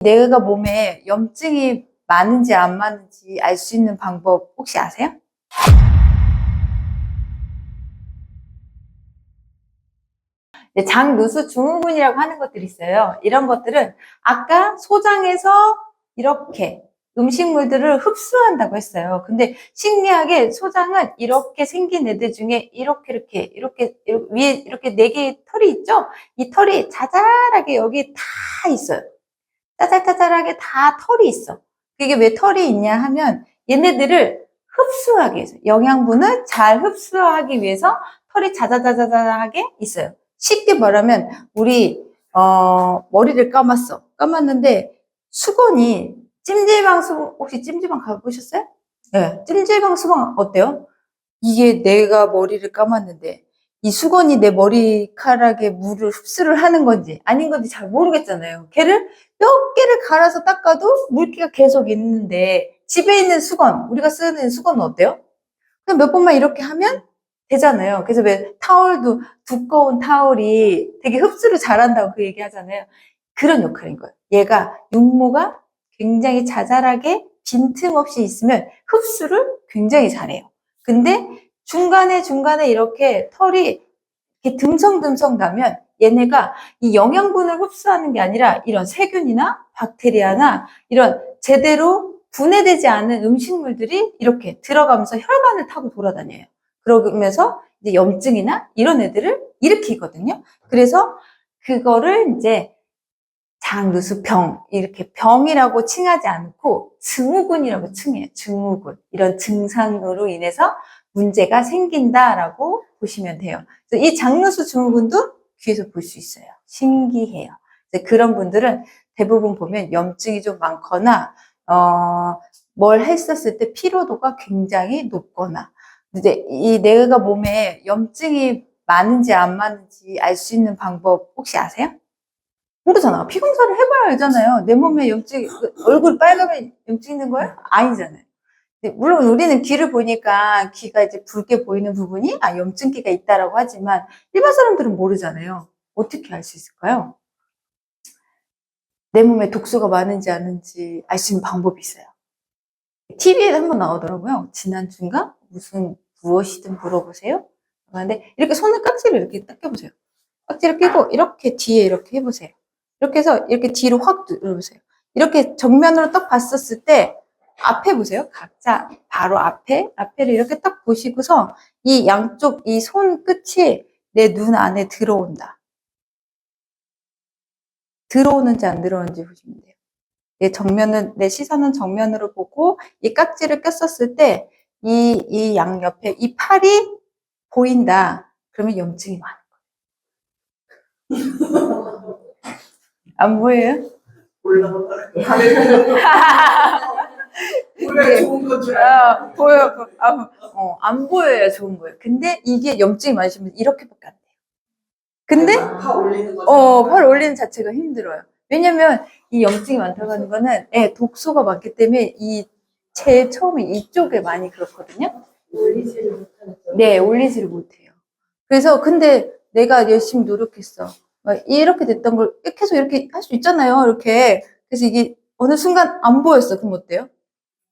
내가 몸에 염증이 많은지 안 많은지 알 수 있는 방법 혹시 아세요? 네, 장누수 증후군이라고 하는 것들이 있어요. 이런 것들은 아까 소장에서 이렇게 음식물들을 흡수한다고 했어요. 근데 신기하게 소장은 이렇게 생긴 애들 중에 이렇게 이렇게 이렇게, 이렇게 위에 이렇게 네 개의 털이 있죠? 이 털이 자잘하게 여기 다 있어요. 짜잘짜잘하게 다 털이 있어. 이게 왜 털이 있냐 하면 얘네들을 흡수하기 위해서 영양분을 잘 흡수하기 위해서 털이 자자자자자하게 있어요. 쉽게 말하면 우리 어, 머리를 감았어. 감았는데 수건이 찜질방 수건 혹시 찜질방 가보셨어요? 네, 찜질방 수건 어때요? 이게 내가 머리를 감았는데 이 수건이 내 머리카락에 물을 흡수를 하는 건지 아닌 건지 잘 모르겠잖아요. 걔를 몇 개를 갈아서 닦아도 물기가 계속 있는데 집에 있는 수건, 우리가 쓰는 수건은 어때요? 그냥 몇 번만 이렇게 하면 되잖아요. 그래서 왜 타월도 두꺼운 타월이 되게 흡수를 잘한다고 그 얘기 하잖아요. 그런 역할인 거예요. 얘가 육모가 굉장히 자잘하게 빈틈없이 있으면 흡수를 굉장히 잘해요. 근데 중간에 중간에 이렇게 털이 이렇게 듬성듬성 나면 얘네가 이 영양분을 흡수하는 게 아니라 이런 세균이나 박테리아나 이런 제대로 분해되지 않은 음식물들이 이렇게 들어가면서 혈관을 타고 돌아다녀요. 그러면서 이제 염증이나 이런 애들을 일으키거든요. 그래서 그거를 이제 장누수병 이렇게 병이라고 칭하지 않고 증후군이라고 칭해요. 증후군 이런 증상으로 인해서 문제가 생긴다라고 보시면 돼요. 이 장누수 증후군도 귀에서 볼 수 있어요. 신기해요. 그런 분들은 대부분 보면 염증이 좀 많거나 어, 뭘 했었을 때 피로도가 굉장히 높거나 이제 이 내가 몸에 염증이 많은지 안 많은지 알 수 있는 방법 혹시 아세요? 모르잖아. 피 검사를 해봐야 알잖아요. 내 몸에 염증, 그 얼굴 빨가면 염증 있는 거예요? 아니잖아요. 근데 물론 우리는 귀를 보니까 귀가 이제 붉게 보이는 부분이 아 염증기가 있다라고 하지만 일반 사람들은 모르잖아요. 어떻게 알 수 있을까요? 내 몸에 독소가 많은지 아닌지 알 수 있는 방법이 있어요. TV에 한번 나오더라고요. 지난주인가? 무슨 무엇이든 물어보세요. 근데 이렇게 손을 깍지를 이렇게 딱 껴보세요. 깍지를 끼고 이렇게 뒤에 이렇게 해보세요. 이렇게 해서 이렇게 뒤로 확 눌러보세요. 이렇게 정면으로 딱 봤었을 때 앞에 보세요. 각자 바로 앞에 앞에를 이렇게 딱 보시고서 이 양쪽 이 손 끝이 내 눈 안에 들어온다. 들어오는지 안 들어오는지 보시면 돼요. 내 정면은 내 시선은 정면으로 보고 이 깍지를 꼈었을 때 이 이 양 옆에 이 팔이 보인다. 그러면 염증이 많은 거예요. 안 보여요? 올라 원래 네. 좋은 건줄 알고. 아, 보여, 보- 아, 어, 안 보여야 좋은 거예요. 근데 이게 염증이 많으시면 이렇게밖에 안 돼요. 근데, 파 올리는 거. 어, 팔 올리는 자체가 힘들어요. 왜냐면 이 염증이 많다고 하는 거는, 예, 독소가 많기 때문에 이, 제일 처음에 이쪽에 많이 그렇거든요. 올리지를. 네, 올리지를 못해요. 그래서, 근데 내가 열심히 노력했어. 막 이렇게 됐던 걸 계속 이렇게 할 수 있잖아요. 이렇게. 그래서 이게 어느 순간 안 보였어. 그럼 어때요?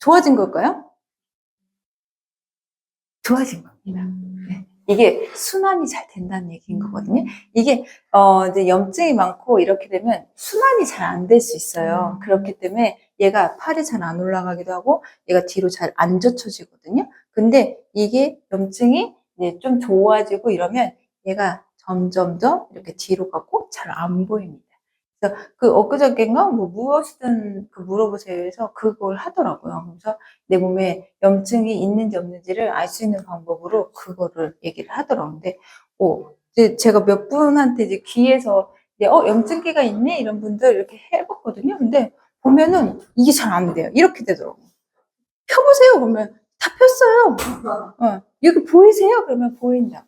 좋아진 걸까요? 좋아진 겁니다. 네. 이게 순환이 잘 된다는 얘기인 거거든요. 이게 어 이제 염증이 많고 이렇게 되면 순환이 잘 안 될 수 있어요. 그렇기 때문에 얘가 팔이 잘 안 올라가기도 하고 얘가 뒤로 잘 안 젖혀지거든요. 근데 이게 염증이 이제 좀 좋아지고 이러면 얘가 점점점 이렇게 뒤로 가고 잘 안 보입니다. 그래서 그 엊그저께인가 뭐 무엇이든 그 물어보세요 해서 그걸 하더라고요. 그래서 내 몸에 염증이 있는지 없는지를 알 수 있는 방법으로 그거를 얘기를 하더라고요. 근데 어, 이제 제가 몇 분한테 이제 귀에서 이제 어 염증기가 있네 이런 분들 이렇게 해봤거든요. 근데 보면은 이게 잘 안 돼요. 이렇게 되더라고요. 펴보세요. 그러면 다 폈어요. 어, 여기 보이세요? 그러면 보인다고.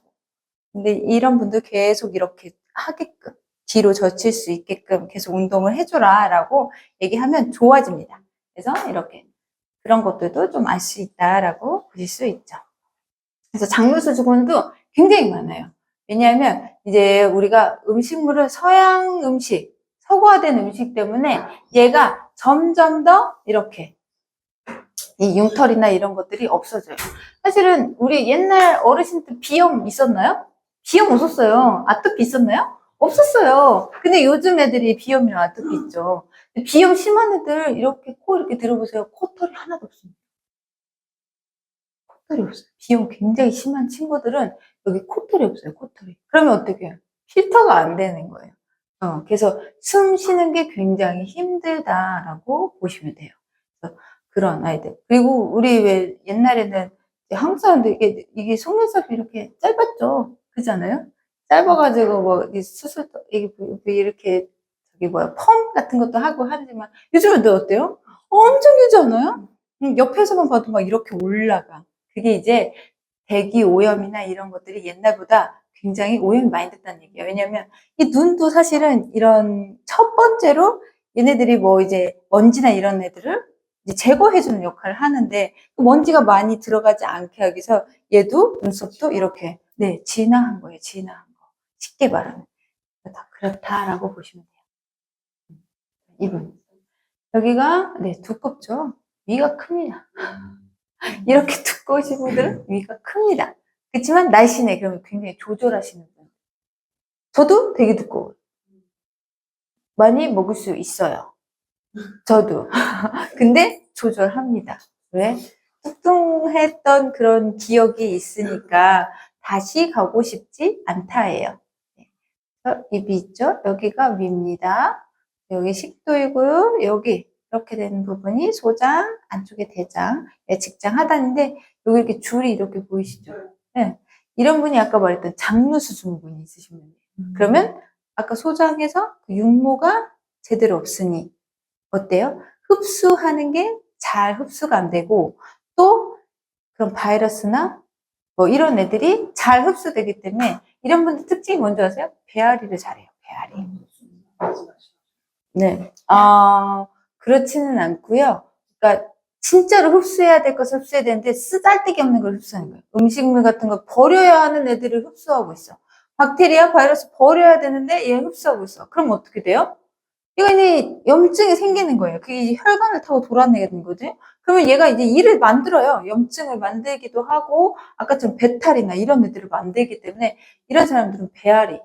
근데 이런 분들 계속 이렇게 하게끔 뒤로 젖힐 수 있게끔 계속 운동을 해줘라 라고 얘기하면 좋아집니다. 그래서 이렇게 그런 것들도 좀 알 수 있다라고 보실 수 있죠. 그래서 장루수 주곤도 굉장히 많아요. 왜냐하면 이제 우리가 음식물을 서양 음식, 서구화된 음식 때문에 얘가 점점 더 이렇게 이 융털이나 이런 것들이 없어져요. 사실은 우리 옛날 어르신들 비염 있었나요? 비염 없었어요. 아토피 있었나요? 없었어요. 근데 요즘 애들이 비염이랑 아토피 있죠. 비염 심한 애들 이렇게 코 이렇게 들어보세요. 코털이 하나도 없습니다. 코털이 없어요. 비염 굉장히 심한 친구들은 여기 코털이 없어요. 코털이. 그러면 어떻게 해요? 필터가 안 되는 거예요. 어, 그래서 숨 쉬는 게 굉장히 힘들다라고 보시면 돼요. 그래서 그런 아이들. 그리고 우리 왜 옛날에는 한국 사람들 이게, 이게 속눈썹이 이렇게 짧았죠. 그잖아요? 짧아가지고 뭐, 이 수술, 이게 뭐 이렇게, 저기 뭐야, 펌 같은 것도 하고 하지만 요즘은 또 어때요? 엄청 길지 않아요? 음, 옆에서만 봐도 막 이렇게 올라가. 그게 이제 대기 오염이나 이런 것들이 옛날보다 굉장히 오염이 많이 됐다는 얘기예요. 왜냐면 이 눈도 사실은 이런 첫 번째로 얘네들이 뭐 이제 먼지나 이런 애들을 이제 제거해주는 역할을 하는데 그 먼지가 많이 들어가지 않게 하기 위해서 얘도 눈썹도 이렇게 네 진화한 거예요. 진화한 거. 쉽게 말하면 그렇다, 그렇다라고 보시면 돼요. 이분 여기가 네 두껍죠. 위가 큽니다. 이렇게 두꺼우신 분들은 위가 큽니다. 그렇지만 날씬해 그러면 굉장히 조절하시는 분. 저도 되게 두꺼워요. 많이 먹을 수 있어요. 저도. 근데 조절합니다. 왜? 뚱뚱했던 그런 기억이 있으니까 다시 가고 싶지 않다예요. 입이 있죠? 여기가 위입니다. 여기 식도이고요. 여기 이렇게 되는 부분이 소장, 안쪽에 대장, 예, 직장 하단인데 여기 이렇게 줄이 이렇게 보이시죠? 네. 이런 분이 아까 말했던 장누수 증후군이 있으신 분이에요. 그러면 아까 소장에서 그 육모가 제대로 없으니 어때요? 흡수하는 게 잘 흡수가 안 되고 또 그런 바이러스나 뭐 이런 애들이 잘 흡수되기 때문에 이런 분들 특징이 뭔지 아세요? 배앓이를 잘해요. 배앓이. 네. 아, 그렇지는 않고요. 그러니까 진짜로 흡수해야 될 것을 흡수해야 되는데 쓰잘데기 없는 걸 흡수하는 거예요. 음식물 같은 거 버려야 하는 애들을 흡수하고 있어. 박테리아, 바이러스 버려야 되는데 얘 흡수하고 있어. 그럼 어떻게 돼요? 이거 이제 염증이 생기는 거예요. 그게 혈관을 타고 돌아내는 거죠. 그러면 얘가 이제 일을 만들어요. 염증을 만들기도 하고 아까처럼 배탈이나 이런 애들을 만들기 때문에 이런 사람들은 배앓이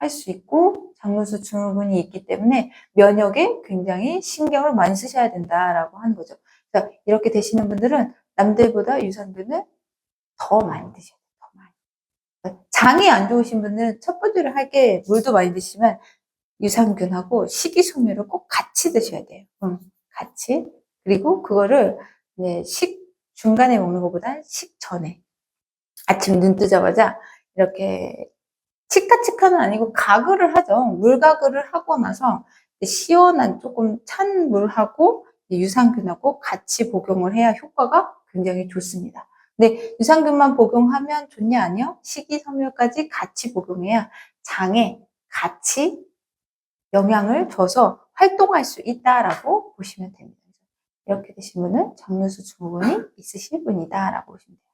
할 수 있고 장누수 증후군이 있기 때문에 면역에 굉장히 신경을 많이 쓰셔야 된다라고 하는 거죠. 그래서 이렇게 되시는 분들은 남들보다 유산균을 더 많이 드셔야 돼요. 더 많이. 그러니까 장이 안 좋으신 분은 첫 번째로 할 게 물도 많이 드시면 유산균하고 식이섬유를 꼭 같이 드셔야 돼요. 음, 같이. 그리고 그거를 네, 식 중간에 먹는 것보다 식 전에 아침 눈 뜨자마자 이렇게 치카치카는 아니고 가글을 하죠. 물가글을 하고 나서 시원한 조금 찬 물하고 유산균하고 같이 복용을 해야 효과가 굉장히 좋습니다. 근데 유산균만 복용하면 좋냐 아니요? 식이섬유까지 같이 복용해야 장에 같이 영향을 줘서 활동할 수 있다라고 보시면 됩니다. 이렇게 되신 분은 정류수 증후군이 있으신 분이다 라고 보시면 돼요.